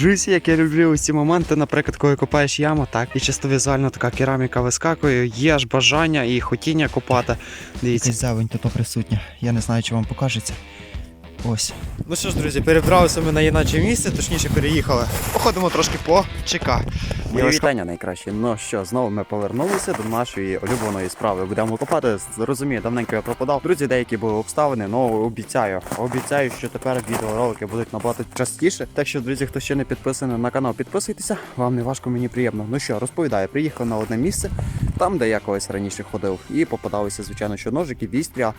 Друзі, як я люблю ці моменти, наприклад, коли копаєш яму, так, і чисто візуально така кераміка вискакує, є аж бажання і хотіння копати. Дивіться. Якась завинь тут присутня. Я не знаю, чи вам покажеться. Ось. Ну що ж, друзі, перебралися ми на іначе місце, точніше переїхали. Походимо трошки по ЧК. Мої вітання найкраще. Ну що, знову ми повернулися до нашої улюбленої справи. Будемо копати. Розумію, давненько я пропадав. Друзі, деякі були обставини, але обіцяю. Обіцяю, що тепер відеоролики будуть набагато частіше. Так що, друзі, хто ще не підписаний на канал, підписуйтеся. Вам не важко, мені приємно. Ну що, розповідаю, приїхав на одне місце, там, де я колись раніше ходив, і попадалися, звичайно, що ножики, вістря.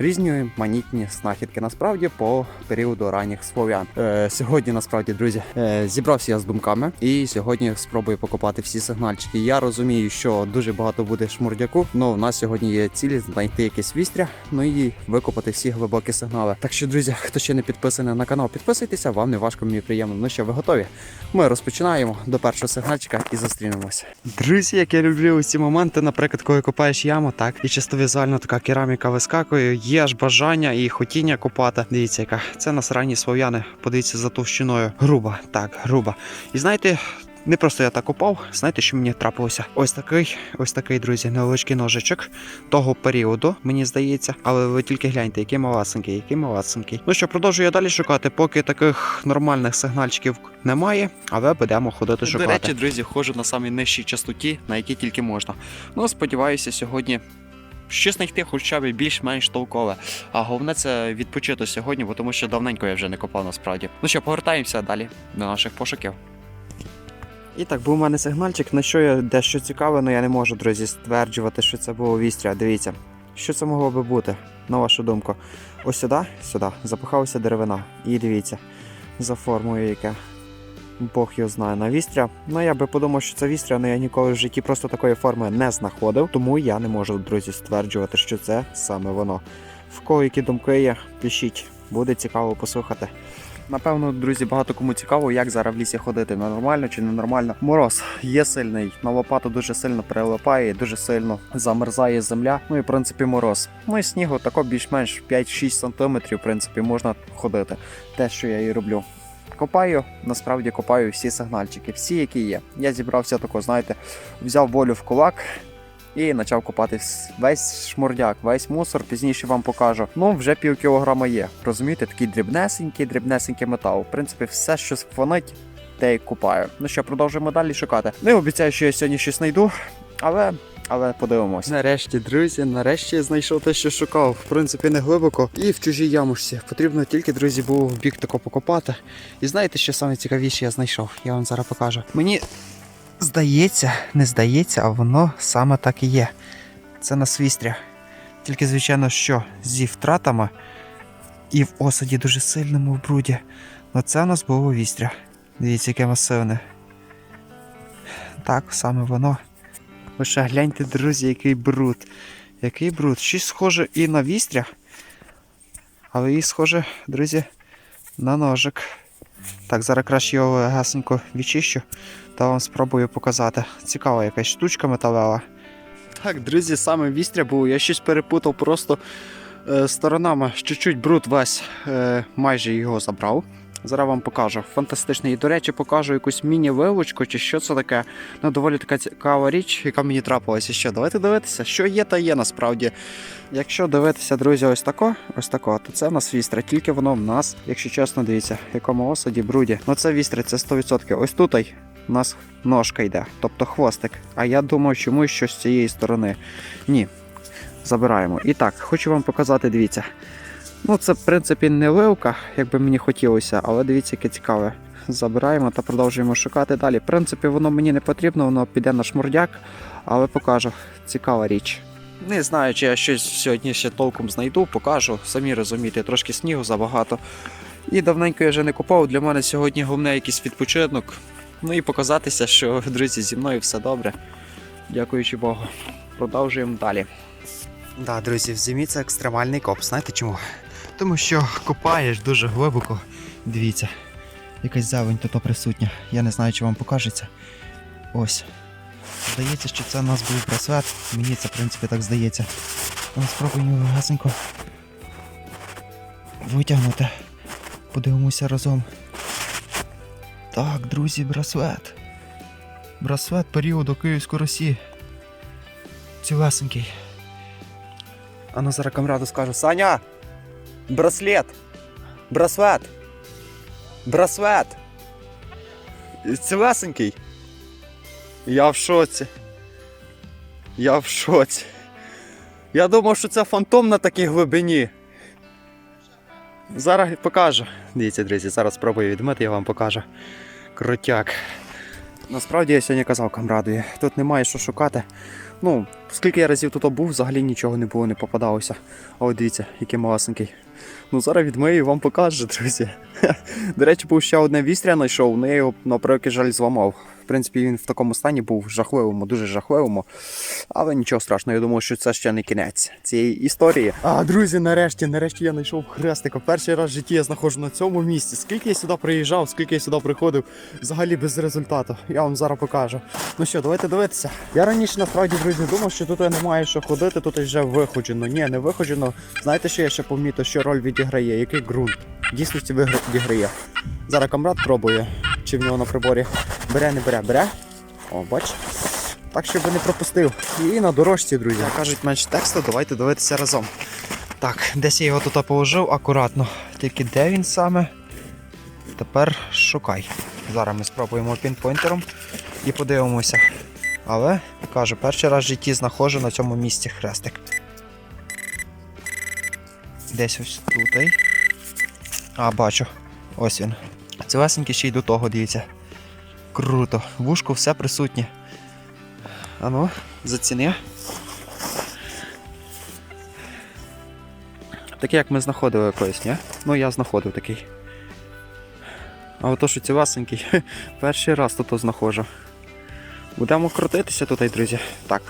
Різні манітні знахідки насправді по періоду ранніх слов'ян. Е, сьогодні, насправді, друзі, е, зібрався я з думками і сьогодні спробую покопати всі сигнальчики. Я розумію, що дуже багато буде шмурдяку, але у нас сьогодні є цілі знайти якесь вістря, ну і викопати всі глибокі сигнали. Так що, друзі, хто ще не підписаний на канал, підписуйтеся, вам не важко, мені приємно. Ну що, ви готові? Ми розпочинаємо до першого сигнальчика і зустрінемося. Друзі, як я люблю ці моменти, наприклад, коли копаєш яму, так, і чисто візуально така кераміка вискакує, є аж бажання і хотіння копати. Дивіться, яка це нас ранні слов'яни. Подивіться за товщиною. Груба, так, груба. І знаєте. Не просто я так копав, знаєте, що мені трапилося? Ось такий, ось такий, друзі, невеличкий ножичок того періоду, мені здається. Але ви тільки гляньте, який маласенький, який маласенький. Ну що, продовжую я далі шукати, поки таких нормальних сигнальчиків немає, але будемо ходити шукати. До речі, друзі, ходжу на самій нижчій частоті, на якій тільки можна. Ну, сподіваюся, сьогодні. Щось знайти хоча б більш-менш толкове. А головне це відпочити сьогодні, бо тому що давненько я вже не копав насправді. Ну що, повертаємося далі до наших пошуків. І так, був у мене сигнальчик, на що я дещо цікаве, але я не можу, друзі, стверджувати, що це було вістря. Дивіться, що це могло би бути, на вашу думку. Ось сюди, сюди, запахалася деревина. І дивіться, за формою яке. Бог його знає на вістря. Ну я би подумав, що це вістря, але я ніколи в житті просто такої форми не знаходив, тому я не можу, друзі, стверджувати, що це саме воно. В кого які думки є, пишіть, буде цікаво послухати. Напевно, друзі, багато кому цікаво, як зараз в лісі ходити. Нормально чи ненормально. Мороз є сильний, на лопату дуже сильно прилипає, дуже сильно замерзає земля. Ну і в принципі мороз. Ну і снігу тако більш-менш 5-6 см, в принципі, можна ходити. Те, що я і роблю. Копаю, насправді копаю всі сигнальчики, всі, які є. Я зібрався тако, знаєте, взяв волю в кулак. І почав копати весь шмурдяк, весь мусор, пізніше вам покажу. Ну, вже пів кілограма є. Розумієте, такий дрібнесенький, дрібнесенький метал. В принципі, все, що фонить, те й купаю. Ну що, продовжуємо далі шукати. Не обіцяю, що я сьогодні щось знайду, але. Але подивимось. Нарешті, друзі, нарешті я знайшов те, що шукав. В принципі, не глибоко. І в чужій ямушці. Потрібно тільки, друзі, було в бік тако покопати. І знаєте, що саме цікавіше я знайшов? Я вам зараз покажу. Мені здається, не здається, а воно саме так і є. Це на свістря. Тільки, звичайно, що зі втратами і в осаді дуже сильному в бруді. Но це у нас було вістря. Дивіться, яке масивне. Так, саме воно. Лише гляньте, друзі, який бруд. Який бруд. Щось схоже і на вістря. Але і схоже, друзі, на ножик. Так, зараз краще його гасенько відчищу та вам спробую показати. Цікава якась штучка металева. Так, друзі, саме вістря був. Я щось перепутав просто е, сторонами. Чуть-чуть бруд весь е, майже його забрав. Зараз вам покажу. Фантастичний. І, до речі, покажу якусь міні-вилочку, чи що це таке. Ну, доволі така цікава річ, яка мені трапилася. Що, давайте дивитися, що є, та є насправді. Якщо дивитися, друзі, ось тако, ось тако, то це в нас вістра. Тільки воно в нас, якщо чесно, дивіться, в якому осаді бруді. Ну це вістра, це 100%. Ось тут у нас ножка йде, тобто хвостик. А я думав, чому що з цієї сторони. Ні. Забираємо. І так, хочу вам показати, дивіться. Ну, це, в принципі, не вилка, як би мені хотілося, але дивіться, яке цікаве. Забираємо та продовжуємо шукати далі. В принципі, воно мені не потрібно, воно піде на шмурдяк, але покажу. Цікава річ. Не знаю, чи я щось сьогодні ще толком знайду, покажу. Самі розумієте, трошки снігу забагато. І давненько я вже не купав. Для мене сьогодні головне якийсь відпочинок. Ну і показатися, що, друзі, зі мною все добре. Дякуючи Богу. Продовжуємо далі. Да, друзі, в зимі це екстремальний коп. Знаєте чому? Тому що копаєш дуже глибоко. Дивіться, Якась завинь тут присутня. Я не знаю, чи вам покажеться. Ось. Здається, що це у нас був браслет. Мені це, в принципі, так здається. Спробуємо гасенько витягнути. Подивимося разом. Так, друзі, браслет. Браслет періоду Київської Росії. Цілесенький. А ну зараз камраду скажу: Саня! Браслет! Браслет! Браслет! Цілесенький. Я в шоці. Я в шоці. Я думав, що це фантом на такій глибині. Зараз покажу. Дивіться, друзі, зараз спробую відмити, я вам покажу. Крутяк. Насправді я сьогодні казав камрадові, тут немає що шукати. Ну, скільки я разів тут був, взагалі нічого не було, не попадалося. А от дивіться, який малесенький. Ну зараз відмию вам покажу, друзі. До речі, був ще одне вістря знайшов, але я його на превеликий жаль зламав. Принципі, він в такому стані був жахливому, дуже жахливому. Але нічого страшного, я думаю, що це ще не кінець цієї історії. А, друзі, нарешті, нарешті я знайшов хрестика. Перший раз в житті я знаходжу на цьому місці. Скільки я сюди приїжджав, скільки я сюди приходив, взагалі без результату. Я вам зараз покажу. Ну що, давайте дивитися. Я раніше насправді, друзі, думав, що тут немає що ходити, тут вже виходжено. Ні, не виходжено. Знаєте, що я ще помітив, що роль відіграє, який ґрунт. Дійсності відіграє. Зараз камрад пробує, чи в нього на приборі бере, не бере, бере. О, бач. Так, щоб не пропустив. І на дорожці, друзі. Кажуть, менше тексту, давайте дивитися разом. Так, десь я його тут положив акуратно. Тільки де він саме? Тепер шукай. Зараз ми спробуємо пінпойнтером і подивимося. Але, кажу, перший раз в житті знаходжу на цьому місці хрестик. Десь ось тут. А, бачу. Ось він. Цілесенький ще й до того, дивіться. Круто. Вушко все присутнє. Ану, заціни. Таке, як ми знаходили якось, ні? Ну, я знаходив такий. А ото що цівасенький, перший раз тут знаходжу. Будемо крутитися тут, друзі. Так,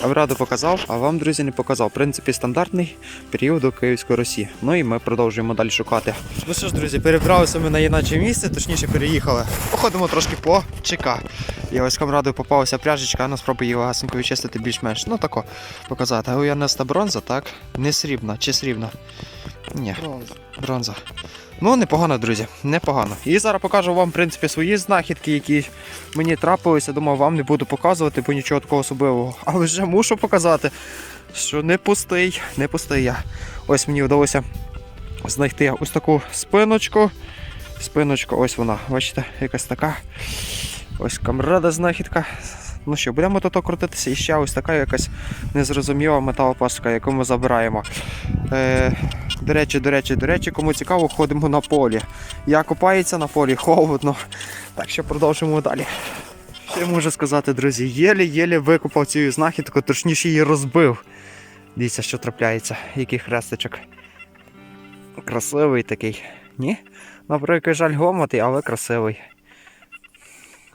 Авраду показав, а вам, друзі, не показав. В принципі, стандартний період у Київської Росії. Ну і ми продовжуємо далі шукати. Ну що ж, друзі, перебралися ми на іначе місце, точніше переїхали. Походимо трошки по ЧК. І ось камрадою попалася пряжечка, а ну спробуй її гасенько відчистити більш-менш. Ну тако показати. У Янеста бронза, так? Не срібна чи срібна? Ні, бронза. Ну, непогано, друзі, непогано. І зараз покажу вам, в принципі, свої знахідки, які мені трапилися. Думав, вам не буду показувати, бо нічого такого особливого. Але вже мушу показати, що не пустий, не пустий я. Ось мені вдалося знайти ось таку спиночку. Спиночка, ось вона, бачите, якась така. Ось камрада знахідка. Ну що, будемо тут крутитися і ще ось така якась незрозуміла металопастка, яку ми забираємо. Е, до речі, до речі, до речі, кому цікаво, ходимо на полі. Я купається на полі, холодно. Так що продовжимо далі. Що можу сказати, друзі? Єлі-єлі викупав цю знахідку, точніше її розбив. Дивіться, що трапляється, який хрестичок. Красивий такий. Ні? На превеликий жаль гомотий, але красивий.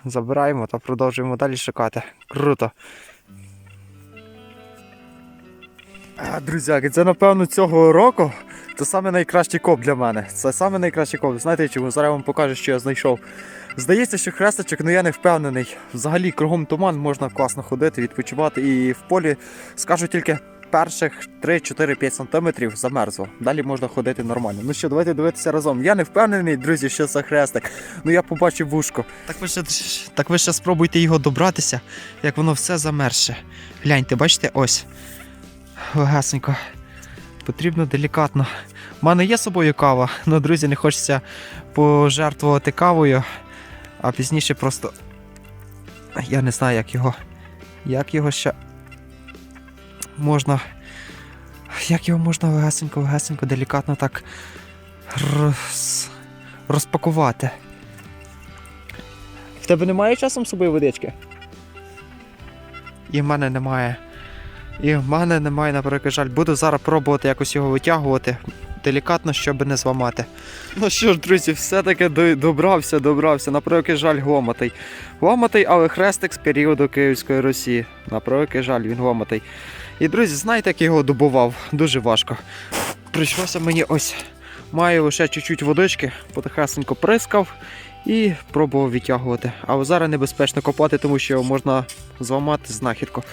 Забираємо та продовжуємо далі шукати. Круто. А, друзяки, це напевно цього року. Це саме найкращий коп для мене. Це саме найкращий коп. Знаєте чому? Зараз вам покажу, що я знайшов. Здається, що хрестичок, але я не впевнений. Взагалі кругом туман можна класно ходити, відпочивати. І в полі скажу тільки перших 3-4-5 сантиметрів замерзло. Далі можна ходити нормально. Ну що, давайте дивитися разом. Я не впевнений, друзі, що це хрестик. Ну я побачив вушко. Так ви ще, так ви ще спробуйте його добратися, як воно все замерше. Гляньте, бачите, ось. Легасенько. Потрібно делікатно. У мене є з собою кава, але, друзі, не хочеться пожертвувати кавою, а пізніше просто. Я не знаю, як його. Як його ще. Можна. Як його можна легасенько, легасенько, делікатно так роз... розпакувати. В тебе немає часом собою водички? І в мене немає. І в мене немає, на превеликий жаль. Буду зараз пробувати якось його витягувати. Делікатно, щоб не зламати. Ну що ж, друзі, все-таки добрався, добрався. На превеликий жаль, гломатий. Гломатий, але хрестик з періоду Київської Росії. На превеликий жаль, він гломатий. І, друзі, знаєте, як я його добував? Дуже важко. Прийшлося мені ось. Маю лише чуть-чуть водички, потихесенько прискав і пробував відтягувати. Але зараз небезпечно копати, тому що можна зламати знахідку.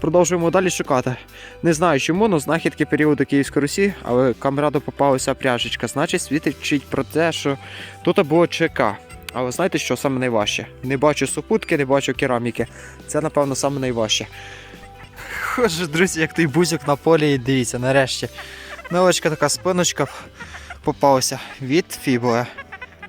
Продовжуємо далі шукати. Не знаю чому, але знахідки періоду Київської Русі, але камераду попалася пряжечка. Значить, свідчить про те, що тут було ЧК. Але знаєте, що саме найважче? Не бачу супутки, не бачу кераміки. Це, напевно, саме найважче. Хоже, друзі, як той бузик на полі, і дивіться, нарешті. Невеличка така спиночка попалася від фібули.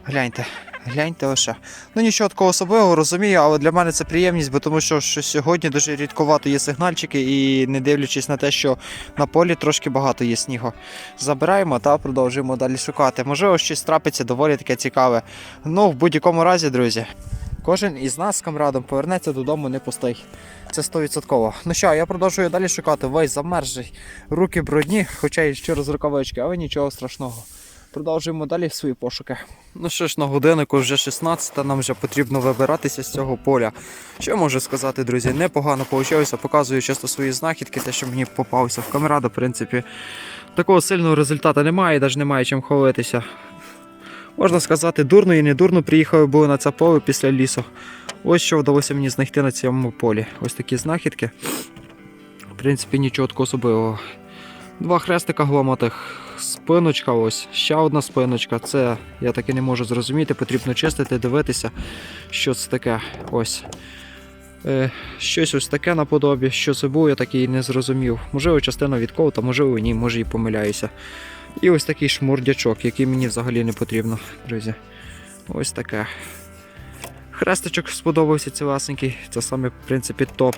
Гляньте, гляньте лише. Ну нічого такого особливого розумію, але для мене це приємність, бо тому що, що сьогодні дуже рідковато є сигнальчики, і не дивлячись на те, що на полі трошки багато є снігу. Забираємо та продовжуємо далі шукати. Можливо, щось трапиться доволі таке цікаве. Ну, в будь-якому разі, друзі. Кожен із нас з камрадом повернеться додому не пустий. Це 100%. Ну що, я продовжую далі шукати весь замерзший, руки брудні, хоча і ще з рукавички, але нічого страшного. Продовжуємо далі свої пошуки. Ну що ж, на годиннику вже 16, нам вже потрібно вибиратися з цього поля. Що можу сказати, друзі? Непогано вийшло. Показую часто свої знахідки, те, що мені попався в камерада, в принципі, такого сильного результату немає, навіть немає чим хвалитися. Можна сказати, дурно і не дурно приїхали були на це поле після лісу. Ось що вдалося мені знайти на цьому полі. Ось такі знахідки. В принципі, нічого такого особливого. Два хрестика гламатих, спиночка, ось, ще одна спиночка. Це я таки не можу зрозуміти, потрібно чистити, дивитися, що це таке. Ось. Е, щось ось таке наподобі. Що це було, я так і не зрозумів. Можливо, частина від ковта, можливо, ні, може і помиляюся. І ось такий шмурдячок, який мені взагалі не потрібно, друзі. Ось таке. Хрестичок сподобався цілесенький. Це саме, в принципі, топ.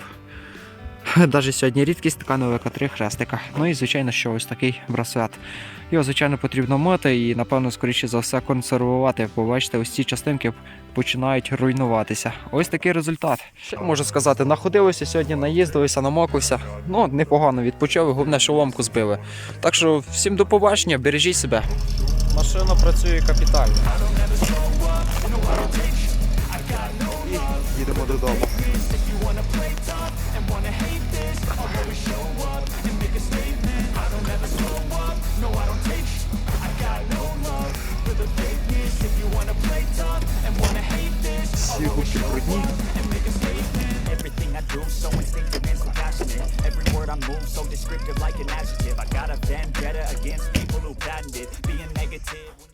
Навіть сьогодні рідкість така невелика, три хрестика. Ну і, звичайно, що ось такий браслет. Його, звичайно, потрібно мити і, напевно, скоріше за все, консервувати, бо бачите, ось ці частинки починають руйнуватися. Ось такий результат. Що можу сказати, находилося сьогодні, наїздилися, намоклився. Ну, непогано відпочили, головне, що ломку збили. Так що всім до побачення, бережіть себе. Машина працює капітально. Їдемо додому.